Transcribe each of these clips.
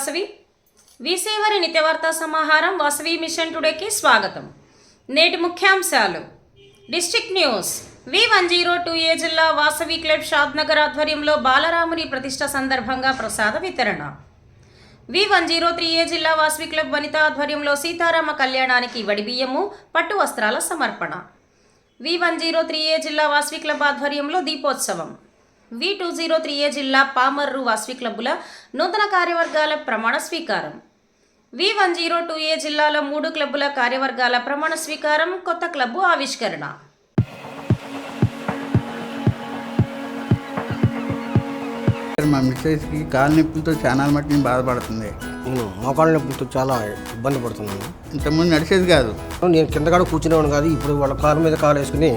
వాసవి. విసేవరి నిత్యవార్తా సమాహారం వాసవి మిషన్ టుడేకి స్వాగతం. నేటి ముఖ్యాంశాలు. District news. V one zero two A జిల్లా వాసవి క్లబ్ షాద్నగర్ ఆధ్వర్యంలో బాలరాముని ప్రతిష్ట సందర్భంగా ప్రసాద వితరణ. V one zero three A జిల్లా వాసవి క్లబ్ వనిత ఆధ్వర్యంలో సీతారామ కళ్యాణానికి వడిబియ్యము పట్టు వస్త్రాల సమర్పణ. V one zero three A జిల్లా వాసవి క్లబ్ ఆధ్వర్యంలో దీపోత్సవం. V two zero three A జిల్లా పామర్రు వాసవి క్లబ్బుల నూతన కార్యవర్గాల ప్రమాణ స్వీకారం. V one zero two A జిల్లాలో మూడు క్లబ్బుల కార్యవర్గాల ప్రమాణ స్వీకారం కొత్త క్లబ్బు ఆవిష్కరణ. మా మిస్సెస్కి కాలు నొప్పులతో చాలా మట్టి బాధపడుతుంది. నేను మోకాళ్ళ నొప్పులతో చాలా ఇబ్బంది పడుతున్నాను. ఇంతకుముందు నడిచేది కాదు. నేను కింద కాడ కూర్చునేవాడు కాదు ఇప్పుడు వాళ్ళ కాలు మీద కాలు వేసుకుని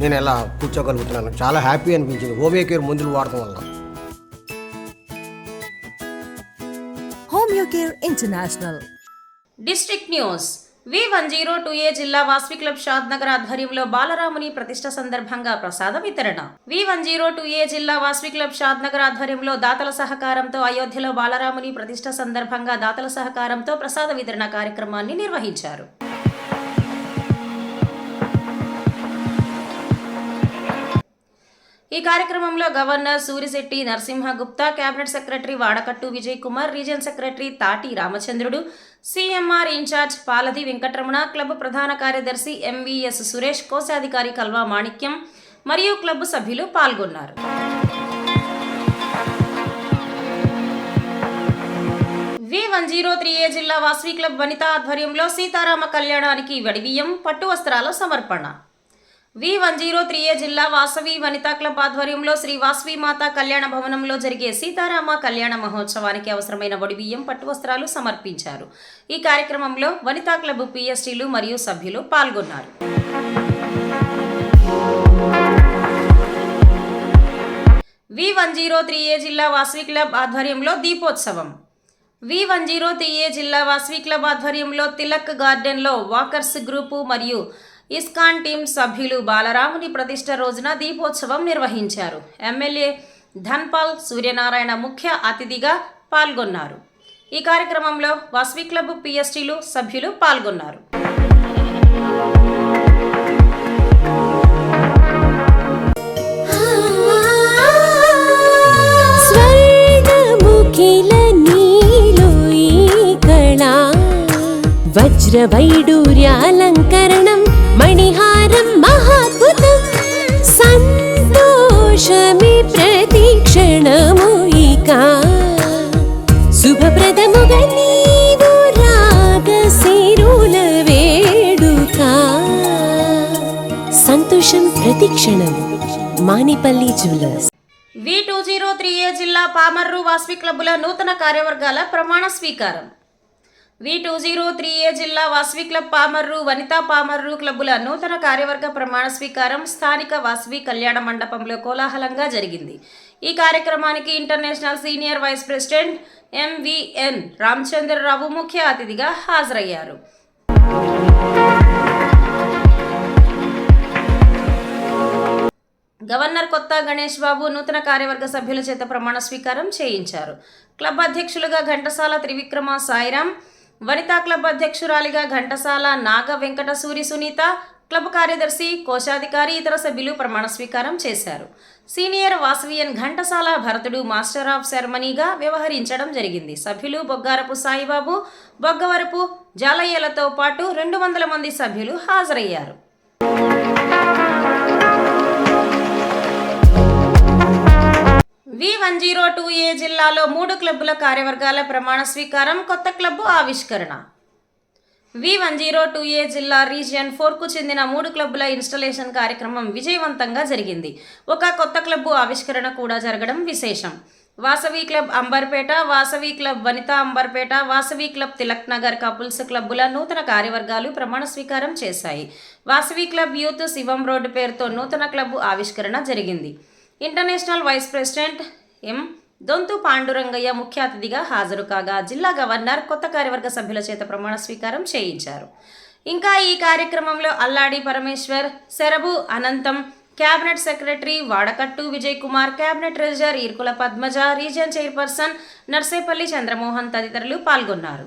నేను ఎలా కూర్చోగలుగుతున్నాను చాలా హ్యాపీ అనిపించింది. హోమియో కేర్ మందులు వాడటం వల్ల. International. District news. V one zero two A జిల్లా వాసవి క్లబ్ షాద్ నగర్ ఆధ్వర్యంలో బాలరాముని ప్రతిష్ట సందర్భంగా ప్రసాద వితరణ. V one zero two A జిల్లా వాసవి క్లబ్ షాద్ నగర్ ఆధ్వర్యంలో దాతల సహకారంతో అయోధ్యలో బాలరాముని ప్రతిష్ట సందర్భంగా దాతల సహకారంతో ప్రసాద వితరణ కార్యక్రమాన్ని నిర్వహించారు. ఈ కార్యక్రమంలో governor Surisetti Narasimha Gupta cabinet secretary Vadakattu Vijay Kumar region secretary Tati Ramachandrudu CMR incharge Paladi Venkataramana club ప్రధాన కార్యదర్శి ఎంవీఎస్ సురేష్ కోశాధికారి కల్వా మాణిక్యం మరియు క్లబ్ సభ్యులు పాల్గొన్నారు. V one zero three A జిల్లా వాసవి క్లబ్ వనిత ఆధ్వర్యంలో సీతారామ కళ్యాణానికి వడిబియ్యం పట్టు వస్త్రాల సమర్పణ. V one zero three A జిల్లా వాసవి వనితా క్లబ్ ఆధ్వర్యంలో శ్రీ వాసవి మాత కళ్యాణ భవనంలో జరిగే సీతారామ కళ్యాణ మహోత్సవానికి అవసరమైన వడిబియ్యం పట్టు వస్త్రాలు సమర్పించారు. ఈ కార్యక్రమంలో వనితా క్లబ్ పిఎస్టీలు మరియు సభ్యులు పాల్గొన్నారు. V one zero three A జిల్లా వాసవి క్లబ్ ఆధ్వర్యంలో దీపోత్సవం. V one zero three A జిల్లా వాసవి క్లబ్ ఆధ్వర్యంలో తిలక్ గార్డెన్లో వాకర్స్ గ్రూపు మరియు ఇస్కాన్ టీం సభ్యులు బాలరాముని ప్రతిష్ట రోజున దీపోత్సవం నిర్వహించారు. ఎమ్మెల్యే ధన్పాల్ సూర్యనారాయణ ముఖ్య అతిథిగా పాల్గొన్నారు. ఈ కార్యక్రమంలో వస్వి క్లబ్ పిఎస్టీలు సభ్యులు పాల్గొన్నారు. స్వర్ణముఖిల నీలో వజ్రవైడూర్యాలంకరణం మణిహారం మహాద్భుతం ప్రతి క్షణము ఇక. శుభప్రదముగా నీవు రాగశిరుల వేడుక. సంతోషం ప్రతిక్షణం Manipalli jewellers. V two zero three A జిల్లా పామర్రు వాసవి క్లబ్బుల నూతన కార్యవర్గాల ప్రమాణ స్వీకారం. V two zero three A జిల్లా వాసవి క్లబ్ పామర్రు వనితా పామర్రు క్లబ్బుల నూతన కార్యవర్గ ప్రమాణ స్వీకారం స్థానిక వాసవి కళ్యాణ మండపంలో కోలాహలంగా జరిగింది. ఈ కార్యక్రమానికి international senior vice president MVN Ramachandra Rao ముఖ్య అతిథిగా హాజరయ్యారు. గవర్నర్ కొత్త గణేష్ బాబు నూతన కార్యవర్గ సభ్యుల చేత ప్రమాణ స్వీకారం చేయించారు. క్లబ్ అధ్యక్షులుగా ఘంటసాల త్రివిక్రమ సాయిరాం వనితా క్లబ్ అధ్యక్షురాలిగా ఘంటసాల నాగ వెంకట సూరి సునీత క్లబ్ కార్యదర్శి కోశాధికారి ఇతర సభ్యులు ప్రమాణ స్వీకారం చేశారు. సీనియర్ వాసవియన్ ఘంటసాల భరతుడు మాస్టర్ ఆఫ్ సెరమనీగా వ్యవహరించడం జరిగింది. సభ్యులు బొగ్గారపు సాయిబాబు బొగ్గవరపు జాలయ్యలతో పాటు రెండు వందల మంది సభ్యులు హాజరయ్యారు. V one zero two A జిల్లాలో మూడు క్లబ్బుల కార్యవర్గాల ప్రమాణ స్వీకారం కొత్త క్లబ్బు ఆవిష్కరణ. V one zero two A జిల్లా రీజియన్ ఫోర్కు చెందిన మూడు క్లబ్బుల ఇన్స్టలేషన్ కార్యక్రమం విజయవంతంగా జరిగింది. ఒక కొత్త క్లబ్బు ఆవిష్కరణ కూడా జరగడం విశేషం. Vasavi club Amberpet Vasavi club Vanitha Amberpet Vasavi club Tilak Nagar couples క్లబ్బుల నూతన కార్యవర్గాలు ప్రమాణ స్వీకారం చేశాయి. Vasavi club youth Shivam road పేరుతో నూతన క్లబ్బు ఆవిష్కరణ జరిగింది. International vice president M Dontu Pandurangaiah ముఖ్య అతిథిగా హాజరు కాగా జిల్లా గవర్నర్ కొత్త కార్యవర్గ సభ్యుల చేత ప్రమాణ స్వీకారం చేయించారు. ఇంకా ఈ కార్యక్రమంలో అల్లాడి పరమేశ్వర్ శరభు అనంతం cabinet secretary Vadakattu Vijay Kumar cabinet treasurer Eerkula Padmaja region chairperson Narsepalli Chandramohan తదితరులు పాల్గొన్నారు.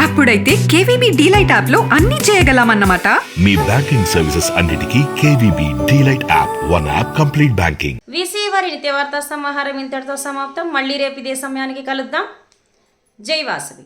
అప్పుడైతే కేవీబీ డీలైట్ యాప్లో అన్ని చేయగలమన్నమాట. మీ బ్యాంకింగ్ సర్వీసెస్ అన్నిటికీ KVB DeLight app one app complete banking. VC వారి నిత్యవార్తా సమాహారం ఇంతటితో సమాప్తం. మళ్ళీ రేపు ఇదే సమయానికి కలుద్దాం. జై వాసవి.